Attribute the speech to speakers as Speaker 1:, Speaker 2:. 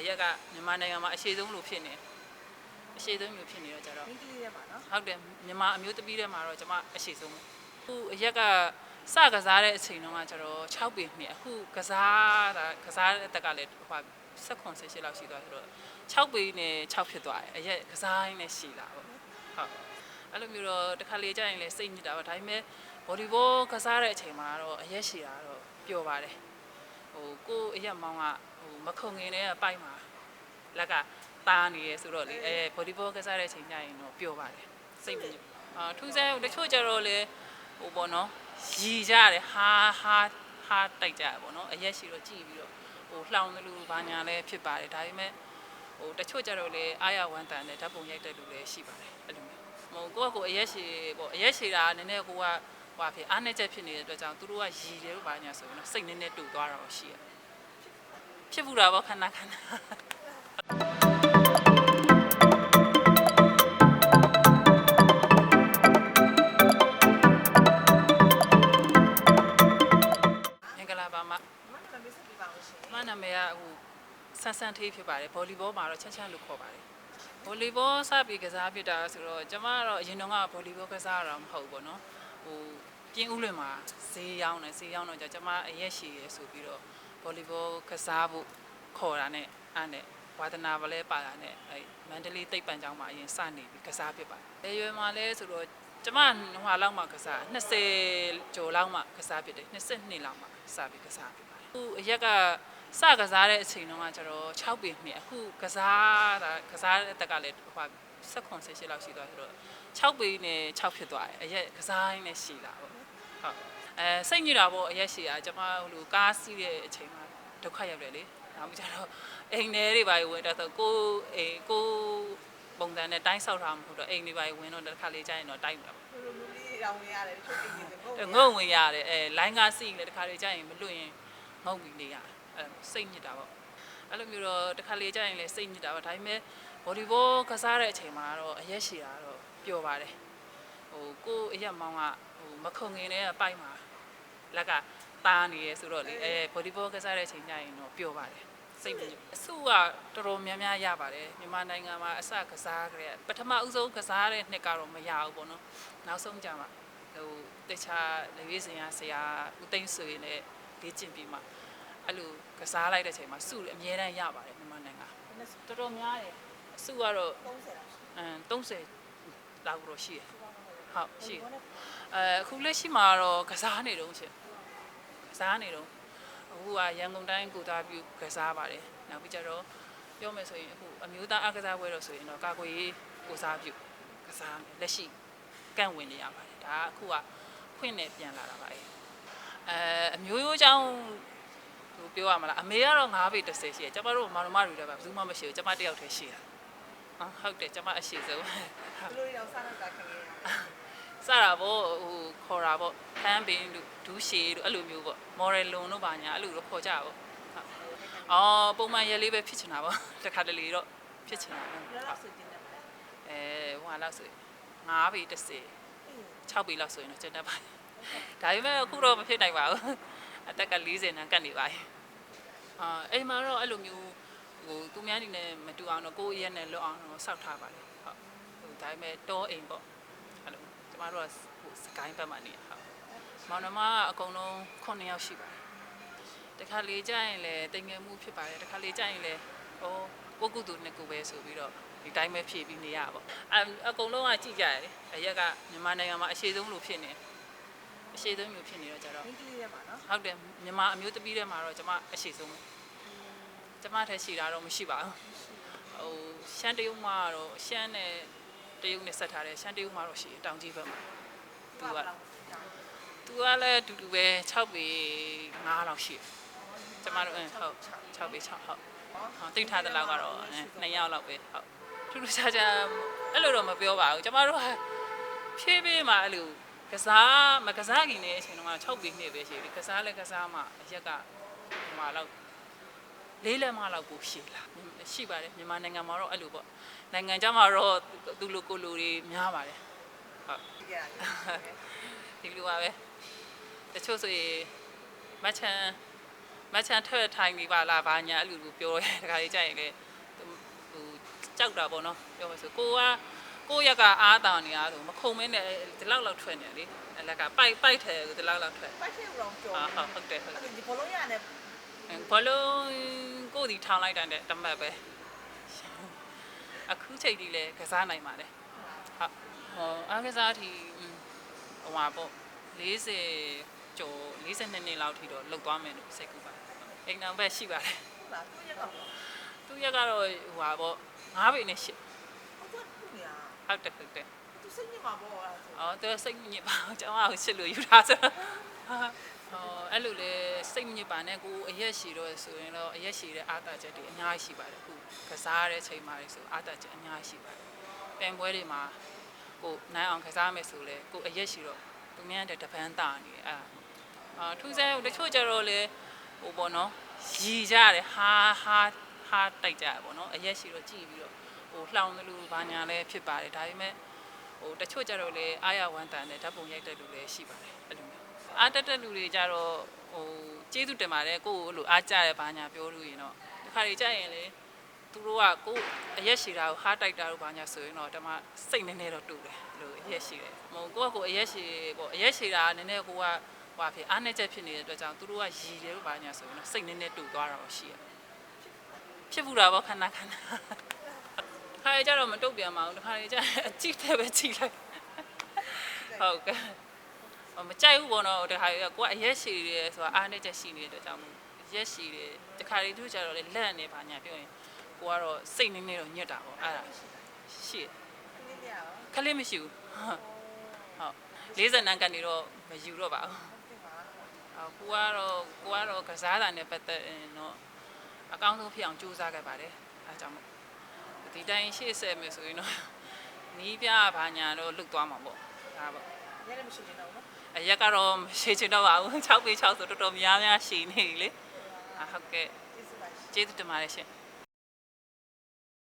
Speaker 1: အရက်ကမြန်မာနိုင်ငံမှာအရှိဆုံးလို့ဖြစ်နေအရှိဆုံးလို့ဖြစ်နေတော့ကြတော့
Speaker 2: မိန်းကလေးရဲ့ပါနော်
Speaker 1: ဟုတ်တယ်မြန်မာအမျိုးသမီးတွေမှာတော့ကျွန်မအရှိဆုံးပဲအခုအရက်ကစကစားတဲ့အချိန်တုန်းကကျတော့6ပေနှစ်အခုကစားတာကစားတဲ့အသက်ကလည်းဟို16 18လောက်ရှိသွားဆိုတော့6ပေနဲ့6ဖြစ်သွားတယ်အရက်ကစားရင်းနဲ့ရှိလာပေါ့ဟုတ်အဲ့လိုမျိုးတော့တစ်ခါလေကြာရင်လည်းစိတ်ညစ်တာပါဒါပေမဲ့ဘော်ဒီဘောကစားတဲ့အချိန်မှာတော့အရက်ရှိတာတော့ပျော်ပါတယ်ဟိုကိုယ့်အရက်မောင်းက ဟိုမခုံငင်တဲ့ပိုက်မှာလက်ကတားနေရဆိုတော့လေအဲဘော်ဒီဘောကစားတဲ့အချိန်ကျရင်တော့ပျော်ပါတယ်စိတ်မညစ်အာထူးဆန်းတချို့ကြတော့လေဟိုပေါ့နော်ရီကြတယ်ဟာဟာဟာတိုက်ကြရပေါ့နော်အရက်ရှိတော့ကြည်ပြီးတော့ဟိုလှောင်တယ်လို့ဘာညာလဲဖြစ်ပါတယ်ဒါပေမဲ့ဟိုတချို့ကြတော့လေအားရဝမ်းတန်တဲ့ဓာတ်ပုံရိုက်တဲ့လူလည်းရှိပါတယ်အဲ့လိုမျိုးဟိုကိုကကိုအရက်ရှည်ပေါ့အရက်ရှည်တာနည်းနည်းကိုကဟွာဖြစ်အားနေချက်ဖြစ်နေတဲ့အတွက်ကြောင့်သူတို့ကရည်တယ်လို့ဘာညာဆိုရင်တော့စိတ်နည်းနည်းတူသွားတာတော့ရှိရ ဖြစ်ဘူးတာပေါ့ခဏခဏမင်္ဂလာပါမ
Speaker 2: မနက်မိတ်ဆက်ပြပါဦးရှင်
Speaker 1: မနာမည်ကဟိုဆန်းဆန်းထေးဖြစ်ပါတယ်ဗော်လီဘောမှာတော့ချမ်းချမ်းလို့ခေါ်ပါတယ်ဗော်လီဘောစပြီးကစားဖြစ်တာဆိုတော့ကျမကတော့အရင်တုန်းကဗော်လီဘောကစားရတာမဟုတ်ဘူးပေါ့နော်ဟိုပြင်းဦးလွင်မှာဈေးရောင်းတယ်ဈေးရောင်းတော့ကျကျမအရက်ရှိရဲဆိုပြီးတော့ ဗော်လီဘောကစားဖို့ခေါ်တာနဲ့အဲ့နဲ့ဝါသနာပလဲပါတာနဲ့အဲ့မန္တလေးတိတ်ပံကျောင်းမှာအရင်စနေပြီးကစားဖြစ်ပါတယ်။ရွယ်မှာလဲဆိုတော့ကျမဟိုလောက်မှကစား20ကျော်လောက်မှကစားဖြစ်တယ်22လောက်မှစပြီးကစားဖြစ်ပါတယ်။အခုအရက်ကစကစားတဲ့အချိန်တုန်းကကျတော့6ပေနှစ်အခုကစားတာကစားတဲ့အသက်ကလည်းဟို16 18လောက်ရှိသွားဆိုတော့6ပေနဲ့6ဖြစ်သွားတယ်အရက်ကစားရင်းနဲ့ရှိလာပေါ့ဟုတ် အဲစိတ်ညစ်တာပေါ့အရက်ရှိတာကျမဟိုလိုကားစီးတဲ့အချိန်မှာဒုက္ခရောက်တယ်လေနောက်ပြီးကျတော့အိမ်ထဲတွေပါဝင်တော့ဆိုကိုအိမ်ကိုပုံစံနဲ့တိုင်းဆောက်ထားမှာမဟုတ်တော့အိမ်တွေပါဝင်တော့တစ်ခါလေးကြာရင်တော့တိုက်မှာပေါ့
Speaker 2: လူလူလေးတောင်ဝင်ရတယ်တချို့အိမ်တွေငုံ
Speaker 1: ငုံဝင်ရတယ်အဲလိုင်းကားစီးရင်လည်းတစ်ခါလေးကြာရင်မလွတ်ရင်ငုံပြီးနေရတယ်အဲစိတ်ညစ်တာပေါ့အဲ့လိုမျိုးတော့တစ်ခါလေးကြာရင်လည်းစိတ်ညစ်တာပေါ့ဒါပေမဲ့ဘော်ဒီဘောကစားတဲ့အချိန်မှာတော့အရက်ရှိတာတော့ပျော်ပါတယ်ဟိုကိုယ့်အရက်မောင်းကဟိုမခုံငင်တဲ့ပိုက်မှာ လက်ကတားနေရဆိုတော့လေအဲဘော်ဒီဘောကစားတဲ့အချိန်ကြာရင်တော့ပျော်ပါတယ်စိတ်မညစ်အစုကတော်တော်များများရပါတယ်မြန်မာနိုင်ငံမှာအစကစားကြတဲ့ပထမဦးဆုံးကစားတဲ့နှစ်ကတော့မရဘူးပေါ့နော်နောက်ဆုံးကြမှာဟိုတခြားလေရေးစင်ရဆရာဦးသိန်းဆွေနဲ့လေ့ကျင့်ပြီးမှအဲ့လိုကစားလိုက်တဲ့အချိန်မှာစုအမြဲတမ်းရပါတယ်မြန်မာနိုင်ငံတော်တော်များတယ်အစုကတော့
Speaker 2: 30လောက်ရှိ
Speaker 1: အမ်30လောက်တော့ရှိတယ်ဟုတ်ရှိတယ်အဲအခုလက်ရှိမှာတော့ကစားနေတော့ရှင်က စားနေတော့အခုကရန်ကုန်တိုင်းကိုသားပြုကစားပါတယ်နောက်ပြီးကြတော့ပြောမယ်ဆိုရင်အခုအမျိုးသားအကစားပွဲတော့ဆိုရင်တော့ကာကွယ်ရေးကိုစားပြုကစားမယ်လက်ရှိကန့်ဝင်နေရပါတယ်ဒါကအခုကခွင့်နဲ့ပြန်လာတာပါအဲအမျိုးရိုးချောင်းဟိုပြောရမလားအမေကတော့9ပေ30ရှိတယ်ကျမတို့မောင်နှမတွေလည်းပဲဘယ်သူမှမရှိဘူးကျမတစ်ယောက်တည်းရှိတာအာဟုတ်တယ်ကျမအရှိဆုံး
Speaker 2: လူလူတောင်စားတော့တာခင်ဗျာ
Speaker 1: စတာပေါ့ဟိုခေါ်တာပေါ့ဖမ်းပင်တို့ဒူးရှည်တို့အဲ့လိုမျိုးပေါ့မော်ရယ်လွန်တို့ပါညာအဲ့လိုတော့ခေါ်ကြပါပေါ့အော်ပုံမှန်ရဲလေးပဲဖြစ်ချင်တာပေါ့တစ်ခါတလေတော့ဖြစ်ချင်တာပေါ့
Speaker 2: လောလောက်ဆိုတင်တယ်မလား
Speaker 1: အဲဟိုဟာလောက်ဆို9ပေ30 6ပေလောက်ဆိုရင်တော့ကျန်တတ်ပါတယ်ဒါပေမဲ့အခုတော့မဖြစ်နိုင်ပါဘူးအသက်က40နန်းကတ်နေပါရဲ့အာအိမ်မှာတော့အဲ့လိုမျိုးဟိုသူများနေနဲ့မတူအောင်တော့ကိုယ့်ရဲ့နဲ့လွတ်အောင်တော့စောက်ထားပါလေဟုတ်ဟိုဒါပေမဲ့တောအိမ်ပေါ့အဲ့လိုကျ မတို့ကဟိုစကိုင်းဘက်မှာနေရဟုတ်မောင်နှမကအကုန်လုံး9ယောက်ရှိပါတယ်တခါလေကြာရင်လည်းတင်ငယ်မှုဖြစ်ပါတယ်တခါလေကြာရင်လည်းဟိုကိုကုတူနှစ်ခုပဲဆိုပြီးတော့ဒီတိုင်းပဲဖြည့်ပြီးနေရပါပေါ့အအကုန်လုံးကကြည့်ကြရတယ်အရက်ကမြန်မာနိုင်ငံမှာအရှိဆုံးလို့ဖြစ်နေအရှိဆုံးမျိုးဖြစ်နေတော့ကြတော့
Speaker 2: မိန်းကလေးရဲ့ပါနော်
Speaker 1: ဟုတ်တယ်မြန်မာအမျိုးသမီးတွေမှာတော့ကျွန်မအရှိဆုံးပဲကျွန်မထက်ရှိတာတော့မရှိပါဘူးဟိုရှမ်းတရုတ်မှာတော့ရှမ်းနဲ့ တရုတ်နဲ့ဆက်ထားတယ်ရှမ်းတရုတ်မှာတော့ရှိတယ်တောင်ကြီးဘက်မှာ
Speaker 2: သူက
Speaker 1: သူကလည်းအတူတူပဲ6ပေ5လောက်ရှိတယ်ကျွန်မတို့အင်းဟုတ်6ပေ6ဟုတ်ဟောတိတ်ထားတဲ့လောက်ကတော့2ယောက်လောက်ပဲဟုတ်ထူးထူးခြားခြားအဲ့လိုတော့မပြောပါဘူးကျွန်မတို့ကဖြည်းဖြည်းမှအဲ့လိုကစားမကစားခင်နေအချိန်တုန်းက6ပေနှစ်ပဲရှိတယ်ကစားလဲကစားမှအရက်ကဟိုမှာလောက် လေးလက်မလောက်ကိုရှိလာရှိပါတယ်မြန်မာနိုင်ငံမှာတော့အဲ့လိုပေါ့နိုင်ငံခြားမှာတော့သူလူကိုလူတွေများပါတယ်ဟုတ်
Speaker 2: ကြည့်ရတယ်
Speaker 1: ဒီလိုပါပဲတချို့ဆိုရင်မတ်ချန်မချန်ထွက်ထိုင်နေပါလားဘာညာအဲ့လိုလိုပြောရဲတခါလေးကြာရင်လေဟိုကြောက်တာပေါ့နော်ပြောပါဆိုကိုကကိုရက်ကအားတောင်နေရဆိုမခုံမင်းနဲ့ဒီလောက်လောက်ထွက်နေလေအဲ့လက်ကပိုက်ပိုက်တယ်ဒီလောက်လောက်ထွက်
Speaker 2: ပိုက်ချင်ရောကြော်
Speaker 1: အာဟုတ်တယ်ဟုတ်တယ်
Speaker 2: အဲ့ဒီဘလုံးရနဲ့
Speaker 1: ဘလုံးကိုဒီထောင်းလိုက်တဲ့တမတ်ပဲအခုချိန်ဒီလေကစားနိုင်ပါလေဟုတ်ဟောအားကစားထီဟိုဟာပေါ့40ကျော်42နှစ်လောက်ထိတော့လောက်သွားမယ်လို့စိတ်ကူပါအိမ်အောင်ပဲရှိပါတယ်
Speaker 2: ဟုတ်လားသူရက်ကောင်ဟုတ်
Speaker 1: သူရက်ကတော့ဟိုဟာပေါ့9ပေနဲ့8
Speaker 2: ကဲ့သူနေရ
Speaker 1: ဟုတ်တယ်ဟုတ်တယ်
Speaker 2: သူစိတ်ညစ်မှာပေါ့အဲ့ဒါဆို
Speaker 1: အော်သူစိတ်ညစ်ပါအောင်ကျွန်တော်ကချစ်လို့ယူထားဆိုတော့ အော်အဲ့လိုလေစိတ်ညစ်ပါနဲ့ကိုအရက်ရှည်တော့ဆိုရင်တော့အရက်ရှည်တဲ့အာတာချက်တွေအများကြီးရှိပါတယ်အခုကစားတဲ့ချိန်မှာလေဆိုအာတာချက်အများကြီးရှိပါတယ်ပင်ပွဲတွေမှာကိုနိုင်အောင်ကစားမယ်ဆိုလေကိုအရက်ရှည်တော့သူများတဲ့တပန်းတာနေအဲ့အာထူးဆန်းတချို့ကြတော့လေဟိုပေါ့နော်ရီကြတယ်ဟာဟာဟာတိုက်ကြရပေါ့နော်အရက်ရှည်တော့ကြည်ပြီးတော့ဟိုလှောင်တယ်လို့ဘာညာလဲဖြစ်ပါတယ်ဒါပေမဲ့ဟိုတချို့ကြတော့လေအားရဝမ်းတန်တဲ့ဓာတ်ပုံရိုက်တဲ့လူလည်းရှိပါတယ်အဲ့လိုမျိုး အားတက်တဲ့လူတွေကြတော့ဟိုကျေးဇူးတင်ပါတယ်ကိုယ့်ကိုအဲ့လိုအားကြရဲဘာညာပြောလို့ရင်တော့ဒီခါတွေကြရင်လေသူတို့ကကိုယ်အရက်ရှိတာကိုဟားတိုက်တာတို့ဘာညာဆိုရင်တော့တမစိတ်နည်းနည်းတော့တူတယ်အဲ့လိုအရက်ရှိတယ်မဟုတ်ကိုယ့်ကကိုယ်အရက်ရှိပေါ့အရက်ရှိတာကနည်းနည်းကိုကဟွာဖြစ်အားနေချက်ဖြစ်နေတဲ့အတွက်ကြောင့်သူတို့ကရည်တယ်လို့ဘာညာဆိုရင်တော့စိတ်နည်းနည်းတူသွားတာတော့ရှိရဖြစ်ဘူးတာပေါ့ခဏခဏခါရကြတော့မတုတ်ပြန်ပါဘူးတခါရကြအကြည့်တယ်ပဲကြည့်လိုက်ဟုတ်ကဲ့ဟို မကြိုက်ဘူးပေါ့နော်တခါရကိုကအရက်ရှည်တယ်ဆိုတာအားနဲ့ချက်ရှိနေတဲ့အတွက်ကြောင့်မို့ရက်ရှည်တယ်တခါရီတို့ကြတော့လေလက်နေပါညာပြောရင်ကိုကတော့စိတ်နည်းနည်းတော့ညစ်တာပေါ့အဲ့ဒါရှိတယ်
Speaker 2: ဒီနေ့ရော
Speaker 1: ခလေးမရှိဘူးဟုတ်ဟုတ်40နန်းကနေတော့မယူတော့ပါဘူး
Speaker 2: ဟုတ်ကဲ့ပါ
Speaker 1: အော်ကိုကတော့ကိုကတော့ကစားတာနဲ့ပတ်သက်ရင်တော့အကောင်းဆုံးဖြစ်အောင်ကြိုးစားခဲ့ပါတယ်အဲဒါကြောင့်မို့ဒီတိုင်းရှေ့ဆက်မယ်ဆိုရင်တော့နီးပြဘာညာတော့လွတ်သွားမှာပေါ့ဒါပေါ့
Speaker 2: ရဲလည်းမရှိနေတော့နော်
Speaker 1: အရက်ကတော့မရှိချင်တော့ပါဘူး6ပေ6ဆိုတော်တော်များများရှည်နေပြီလေအဟုတ်ကဲ့
Speaker 2: ကျေးဇူးပါရှင်
Speaker 1: ကျေးဇူးတင်ပါတယ်ရှင်
Speaker 2: ဟ